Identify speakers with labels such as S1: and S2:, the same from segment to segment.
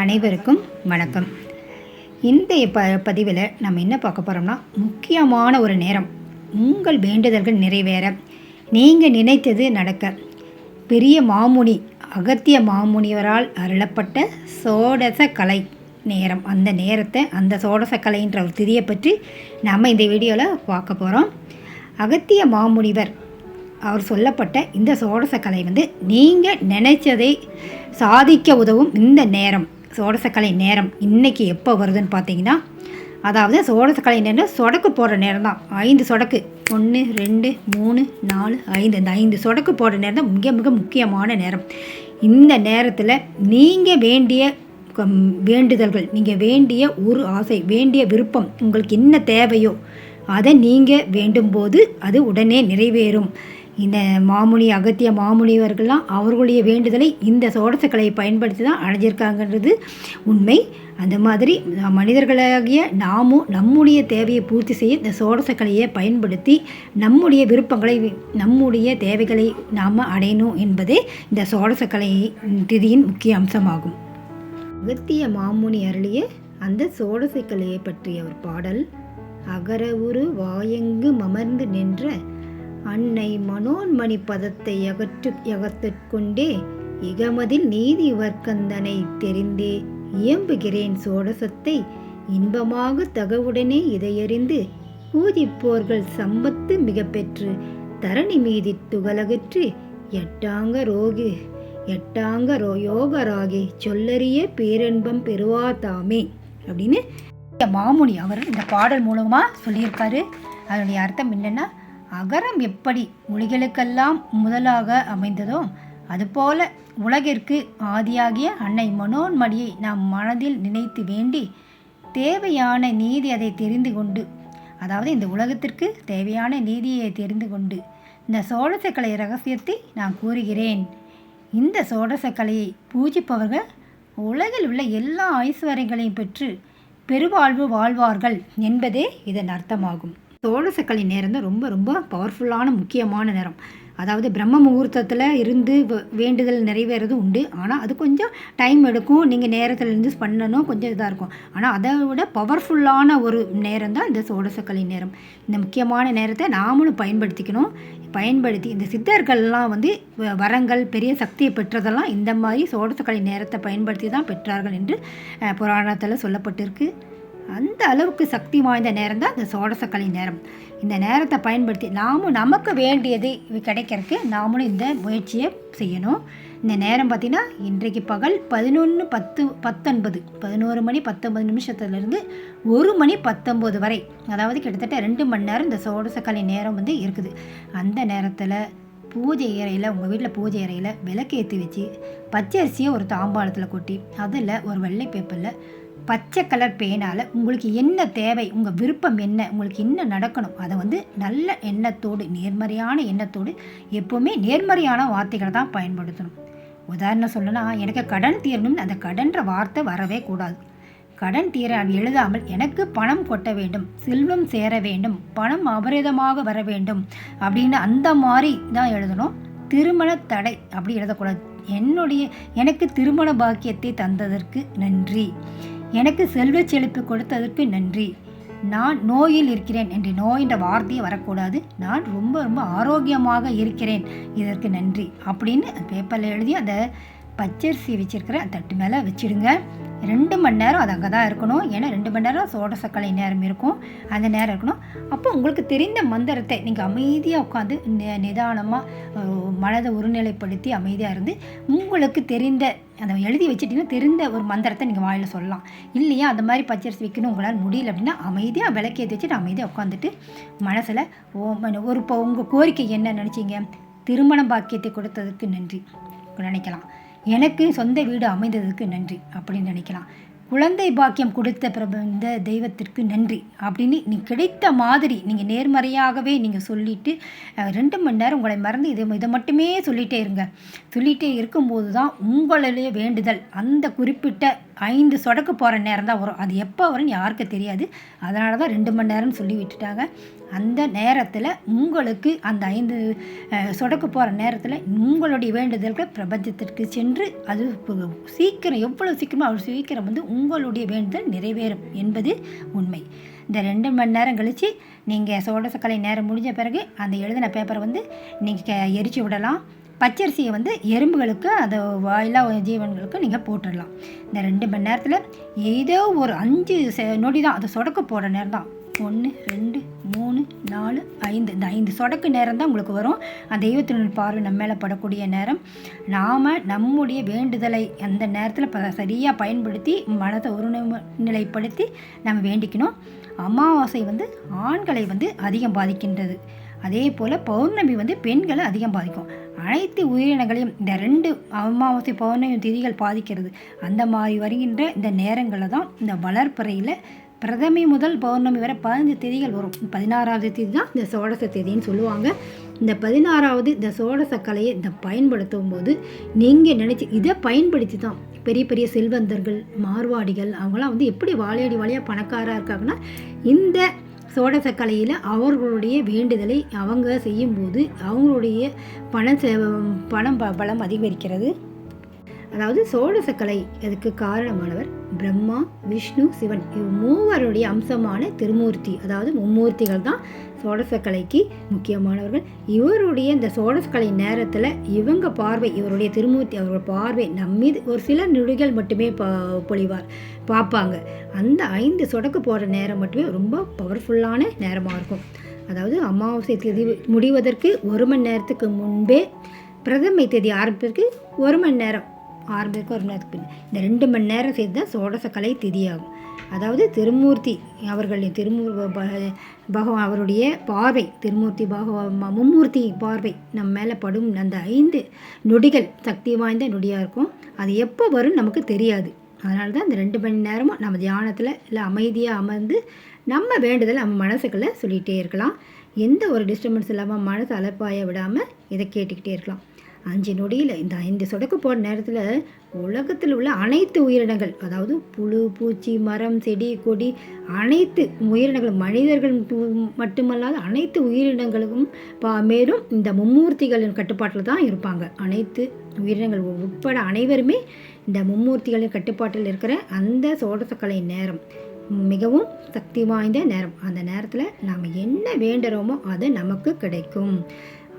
S1: அனைவருக்கும் வணக்கம். இந்த ப பதிவில் நம்ம என்ன பார்க்க போகிறோம்னா முக்கியமான ஒரு நேரம். உங்கள் வேண்டுதல்கள் நிறைவேற. நீங்கள் நினைத்தது நடக்க. பெரிய மாமுனி அகத்திய மாமுனிவரால் அருளப்பட்ட சோடச கலை நேரம். அந்த நேரத்தை அந்த சோடச கலைன்ற ஒரு திதியை பற்றி நம்ம இந்த வீடியோவில் பார்க்க போகிறோம் அகத்திய மாமுனிவர் அவர் சொல்லப்பட்ட இந்த சோடச கலை வந்து நீங்கள் நினைச்சதை சாதிக்க உதவும் இந்த நேரம். சோடசக்கலை நேரம் இன்றைக்கி எப்போ வருதுன்னு பார்த்தீங்கன்னா அதாவது சோடசக்கலை நேரம் சொடக்கு போடுற நேரம் தான். ஐந்து சொடக்கு. ஒன்று ரெண்டு மூணு நாலு ஐந்து. இந்த ஐந்து சொடக்கு போடுற நேரம் தான் மிக மிக முக்கியமான நேரம். இந்த நேரத்தில் நீங்கள் வேண்டிய வேண்டுதல்கள் நீங்கள் வேண்டிய ஒரு ஆசை வேண்டிய விருப்பம் உங்களுக்கு என்ன தேவையோ அதை நீங்கள் வேண்டும்போது அது உடனே நிறைவேறும். இந்த மாமுனி அகத்திய மாமுனிவர்கள்லாம் அவர்களுடைய வேண்டுதலை இந்த சோடசக்கலையை பயன்படுத்தி தான் அடைஞ்சிருக்காங்கன்றது உண்மை. அந்த மாதிரி மனிதர்களாகிய நாமும் நம்முடைய தேவையை பூர்த்தி செய்ய இந்த சோடசக்கலையை பயன்படுத்தி நம்முடைய விருப்பங்களை நம்முடைய தேவைகளை நாம் அடையணும் என்பதே இந்த சோடசக்கலை திதியின் முக்கிய அம்சமாகும். அகத்திய மாமுனி அருளிய அந்த சோடசக்கலையை பற்றிய ஒரு பாடல் அகரவுரு வாயெங்கு மமர்ந்து நின்ற அன்னை மனோன்மணி பதத்தை அகற்று அகத்திற்கொண்டே இகமதில் நீதி வர்க்கந்தனை தெரிந்தே இயம்புகிறேன் சோடசத்தை இன்பமாக தகவுடனே இதையறிந்து பூஜிப்போர்கள் சம்பத்து மிக பெற்று தரணி மீதி துகளகற்று எட்டாங்க ரோகி எட்டாங்க ரோ யோகராகி சொல்லறிய பேரன்பம் பெறுவாதாமே அப்படின்னு மாமுனி அவர் இந்த பாடல் மூலமாக சொல்லியிருக்காரு. அதனுடைய அர்த்தம் என்னென்னா அகரம் எப்படி மொழிகளுக்கெல்லாம் முதலாக அமைந்ததோ அதுபோல உலகிற்கு ஆதியாகிய அன்னை மனோன்மடியை நாம் மனதில் நினைத்து வேண்டி தேவையான நீதி அதை தெரிந்து கொண்டு அதாவது இந்த உலகத்திற்கு தேவையான நீதியை தெரிந்து கொண்டு இந்த சோழசக்கலை ரகசியத்தை நான் கூறுகிறேன். இந்த சோழசக்கலையை பூஜிப்பவர்கள் உலகில் உள்ள எல்லா ஐஸ்வர்யங்களையும் பெற்று பெருவாழ்வு வாழ்வார்கள் என்பதே இதன் அர்த்தமாகும். சோடசக்கலை நேரம் தான் ரொம்ப ரொம்ப பவர்ஃபுல்லான முக்கியமான நேரம். அதாவது பிரம்ம முகூர்த்தத்தில் இருந்து வேண்டுதல் நிறைவேறது உண்டு. ஆனால் அது கொஞ்சம் டைம் எடுக்கும். நீங்கள் நேரத்தில் இருந்து பண்ணணும். கொஞ்சம் இதாக இருக்கும். ஆனால் அதை விட பவர்ஃபுல்லான ஒரு நேரம் தான் இந்த சோடசக்கலை நேரம். இந்த முக்கியமான நேரத்தை நாமளும் பயன்படுத்திக்கணும். பயன்படுத்தி இந்த சித்தர்கள்லாம் வந்து வ- வரங்கள் பெரிய சக்தியை பெற்றதெல்லாம் இந்த மாதிரி சோடசக்கலை நேரத்தை பயன்படுத்தி தான் பெற்றார்கள் என்று புராணத்தில் சொல்லப்பட்டிருக்கு. அந்த அளவுக்கு சக்தி வாய்ந்த நேரம் தான் இந்த சோடசக்கலை நேரம். இந்த நேரத்தை பயன்படுத்தி நாமும் நமக்கு வேண்டியது கிடைக்கிறதுக்கு நாமளும் இந்த முயற்சியை செய்யணும். இந்த நேரம் பார்த்திங்கன்னா இன்றைக்கு பகல் பதினொன்று பத்து பத்தொன்பது பதினோரு மணி பத்தொன்பது நிமிஷத்துலேருந்து ஒரு மணி பத்தொம்போது வரை அதாவது கிட்டத்தட்ட ரெண்டு மணி நேரம் இந்த சோடசக்கலை நேரம் வந்து இருக்குது. அந்த நேரத்தில் பூஜை அறையில் உங்கள் வீட்டில் பூஜை அறையில் விளக்கேற்றி வச்சு பச்சரிசியை ஒரு தாம்பாளத்தில் கொட்டி அதில் ஒரு வெள்ளை பேப்பரில் பச்சை கலர் பேனால் உங்களுக்கு என்ன தேவை உங்கள் விருப்பம் என்ன உங்களுக்கு என்ன நடக்கணும் அதை வந்து நல்ல எண்ணத்தோடு நேர்மறையான எண்ணத்தோடு எப்போவுமே நேர்மறையான வார்த்தைகளை தான் பயன்படுத்தணும். உதாரணம் சொல்லணும்னா எனக்கு கடன் தீரணும்னு அந்த கடன்ற வார்த்தை வரவே கூடாது. கடன் தீர எழுதாமல் எனக்கு பணம் கொட்ட வேண்டும் செல்வம் சேர வேண்டும் பணம் அபரிதமாக வர வேண்டும் அப்படின்னு அந்த மாதிரி தான் எழுதணும். திருமண தடை அப்படி எழுதக்கூடாது. என்னுடைய எனக்கு திருமண பாக்கியத்தை தந்ததற்கு நன்றி. எனக்கு செல்வ செழிப்பு கொடுத்ததற்கு நன்றி. நான் நோயில் இருக்கிறேன் என்று நோயின்ற வார்த்தையே வரக்கூடாது. நான் ரொம்ப ரொம்ப ஆரோக்கியமாக இருக்கிறேன். இதற்கு நன்றி. அப்படின்னு பேப்பரில் எழுதி அந்த பச்சரிசி வச்சிருக்கிற தட்டு மேலே வச்சிடுங்க. ரெண்டு மணி நேரம் அது அங்கே தான் இருக்கணும். ஏன்னா ரெண்டு மணி நேரம் சோட சக்கலை நேரம் இருக்கும். அந்த நேரம் இருக்கணும். அப்போ உங்களுக்கு தெரிந்த மந்திரத்தை நீங்கள் அமைதியாக உட்காந்து நிதானமாக மனதை ஒருநிலைப்படுத்தி அமைதியாக இருந்து உங்களுக்கு தெரிந்த அதை எழுதி வச்சுட்டிங்கன்னா தெரிந்த ஒரு மந்திரத்தை நீங்கள் வாயில் சொல்லலாம். இல்லையா? அந்த மாதிரி பச்சரிசி வைக்கணும் உங்களால் முடியல அப்படின்னா அமைதியாக விளக்கேற்றி வச்சுட்டு அமைதியாக உட்காந்துட்டு மனசில் ஓ ஒரு இப்போ உங்கள் கோரிக்கை என்ன நினச்சிங்க? திருமண பாக்கியத்தை கொடுத்ததுக்கு நன்றி. நினைக்கலாம். எனக்கு சொந்த வீடு அமைந்ததற்கு நன்றி அப்படின்னு நினைக்கலாம். குழந்தை பாக்கியம் கொடுத்த பிரப இந்த தெய்வத்திற்கு நன்றி அப்படின்னு நீ கிடைத்த மாதிரி நீங்கள் நேர்மறையாகவே நீங்கள் சொல்லிட்டு ரெண்டு மணி நேரம் உங்களை மறந்து இதை இதை மட்டுமே சொல்லிகிட்டே இருங்க. சொல்லிகிட்டே இருக்கும்போது தான் உங்களுடைய வேண்டுதல். அந்த குறிப்பிட்ட ஐந்து சொடக்கு போகிற நேரம் தான் வரும். அது எப்போ வரும்னு யாருக்கு தெரியாது. அதனால தான் ரெண்டு மணி நேரம்னு சொல்லி விட்டுட்டாங்க. அந்த நேரத்தில் உங்களுக்கு அந்த ஐந்து சொடக்கு போகிற நேரத்தில் உங்களுடைய வேண்டுதல்கள் பிரபஞ்சத்திற்கு சென்று அது சீக்கிரம் எவ்வளோ சீக்கிரமோ அவ்வளோ சீக்கிரம் வந்து உங்களுடைய வேண்டுதல் நிறைவேறும் என்பது உண்மை. இந்த ரெண்டு மணி நேரம் கழித்து நீங்கள் சோடசக்கலை நேரம் முடிஞ்ச பிறகு அந்த எழுதின பேப்பரை வந்து நீங்கள் எரிச்சு விடலாம். பச்சரிசியை வந்து எறும்புகளுக்கு அதை வாயிலா ஜீவன்களுக்கு நீங்கள் போட்டுடலாம். இந்த ரெண்டு மணி நேரத்தில் ஏதோ ஒரு அஞ்சு நொடி தான் அது சொடக்கு போடுற நேரம் தான் ஒன்று ரெண்டு மூணு நாலு ஐந்து. இந்த ஐந்து சொடக்கு நேரம் தான் உங்களுக்கு வரும். அந்த தெய்வத்தினுடைய பார்வை நம்ம மேலே படக்கூடிய நேரம். நாம் நம்முடைய வேண்டுதலை அந்த நேரத்தில் ப சரியாக பயன்படுத்தி மனதை ஒருநிலைப்படுத்தி நம்ம வேண்டிக்கணும். அமாவாசை வந்து ஆண்களை வந்து அதிகம் பாதிக்கின்றது. அதே போல் பௌர்ணமி வந்து பெண்களை அதிகம் பாதிக்கும். அனைத்து உயிரினங்களையும் இந்த ரெண்டு அமாவாசை பௌர்ணமி திதிகள் பாதிக்கிறது. அந்த மாதிரி வருகின்ற இந்த நேரங்களில் தான் இந்த வளர்ப்பறையில் பிரதமி முதல் பௌர்ணமி வரை பதினஞ்சு திதிகள் வரும். பதினாறாவது தேதி தான் இந்த சோடச திதின்னு சொல்லுவாங்க. இந்த பதினாறாவது இந்த சோடச கலையை இந்த பயன்படுத்தும் போது நீங்கள் நினச்சி இதை பயன்படுத்தி தான் பெரிய பெரிய செல்வந்தர்கள் மார்வாடிகள் அவங்களாம் வந்து எப்படி வாழையடி வாழையாக பணக்காராக இருக்காங்கன்னா இந்த சோடச கலையில் அவர்களுடைய வேண்டுதலை அவங்க செய்யும்போது அவங்களுடைய பண பணம் ப- பலம் அதிகரிக்கிறது. அதாவது சோடசக்கலை. அதுக்கு காரணமானவர்? பிரம்மா விஷ்ணு சிவன். இவ் மூவருடைய அம்சமான திருமூர்த்தி அதாவது மும்மூர்த்திகள் தான் சோடசக்கலைக்கு முக்கியமானவர்கள். இவருடைய இந்த சோடசக்கலை நேரத்தில் இவங்க பார்வை இவருடைய திருமூர்த்தி அவரோட பார்வை நம்மீது ஒரு சில நொடிகள் மட்டுமே பா பொழிவார் பார்ப்பாங்க. அந்த ஐந்து சொடக்கு போடுற நேரம் மட்டுமே ரொம்ப பவர்ஃபுல்லான நேரமாக இருக்கும். அதாவது அமாவாசை தேதி முடிவதற்கு ஒரு மணி நேரத்துக்கு முன்பே பிரதமை தேதி ஆரம்பிப்பதற்கு ஒரு மணி நேரம். ஆரம்பிக்க ஒரு மணி நேரத்துக்கு பின்ன இந்த ரெண்டு மணி நேரம் சேர்த்து தான் சோடச கலை திதியாகும். அதாவது திருமூர்த்தி அவர்களின் திருமூர் ப- பகவான் அவருடைய பார்வை திருமூர்த்தி பகவா ம- மும்மூர்த்தி பார்வை நம்ம மேலே படும் அந்த ஐந்து நொடிகள் சக்தி வாய்ந்த நொடியாக இருக்கும். அது எப்போ வரும் நமக்கு தெரியாது. அதனால தான் இந்த ரெண்டு மணி நேரமும் நம்ம தியானத்தில் இல்லை அமைதியாக அமர்ந்து நம்ம வேண்டுதலை நம்ம மனசுக்குள்ளே சொல்லிகிட்டே இருக்கலாம். எந்த ஒரு டிஸ்டர்பன்ஸ் இல்லாமல் மனசு அலப்பாய விடாமல் இதை கேட்டுக்கிட்டே இருக்கலாம். அஞ்சு நொடியில் இந்த ஐந்து சொடக்கு போடுற நேரத்தில் உலகத்தில் உள்ள அனைத்து உயிரினங்கள் அதாவது புழு பூச்சி மரம் செடி கொடி அனைத்து உயிரினங்களும் மனிதர்கள் மட்டுமல்லாத அனைத்து உயிரினங்களுக்கும் பா மேலும் இந்த மும்மூர்த்திகளின் கட்டுப்பாட்டில் தான் இருப்பாங்க. அனைத்து உயிரினங்கள் உட்பட அனைவருமே இந்த மும்மூர்த்திகளின் கட்டுப்பாட்டில் இருக்கிற அந்த சோடசக்கலை நேரம். மிகவும் சக்தி வாய்ந்த நேரம். அந்த நேரத்தில் நாம் என்ன வேண்டுறோமோ அது நமக்கு கிடைக்கும்.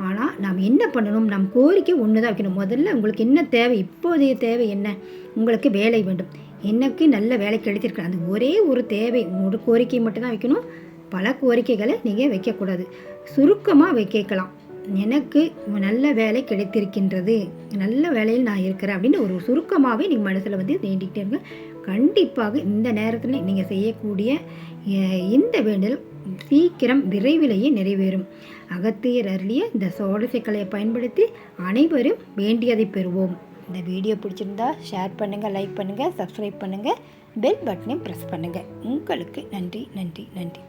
S1: ஆனால் நாம் என்ன பண்ணணும்? நம் கோரிக்கை ஒன்று தான் வைக்கணும். முதல்ல உங்களுக்கு என்ன தேவை? இப்போதைய தேவை என்ன? உங்களுக்கு வேலை வேண்டும். எனக்கு நல்ல வேலை கிடைத்திருக்கு அந்த ஒரே ஒரு தேவை ஒரு கோரிக்கை மட்டும்தான் வைக்கணும். பல கோரிக்கைகளை நீங்கள் வைக்கக்கூடாது. சுருக்கமாக வைக்கலாம். எனக்கு நல்ல வேலை கிடைத்திருக்கின்றது. நல்ல வேலையில் நான் இருக்கிறேன் அப்படின்னு ஒரு சுருக்கமாகவே நீங்கள் மனசில் வந்து வேண்டிக்கிட்டே இருங்க. கண்டிப்பாக இந்த நேரத்தில் நீங்கள் செய்யக்கூடிய இந்த வேண்டல் சீக்கிரம் விரைவிலேயே நிறைவேறும். அகத்தியர் அருளிய இந்த சோழசிக்கலையை பயன்படுத்தி அனைவரும் வேண்டியதை பெறுவோம். இந்த வீடியோ பிடிச்சிருந்தா ஷேர் பண்ணுங்கள் லைக் பண்ணுங்கள் சப்ஸ்கிரைப் பண்ணுங்கள் பெல் பட்டனையும் ப்ரெஸ் பண்ணுங்கள் உங்களுக்கு நன்றி நன்றி நன்றி.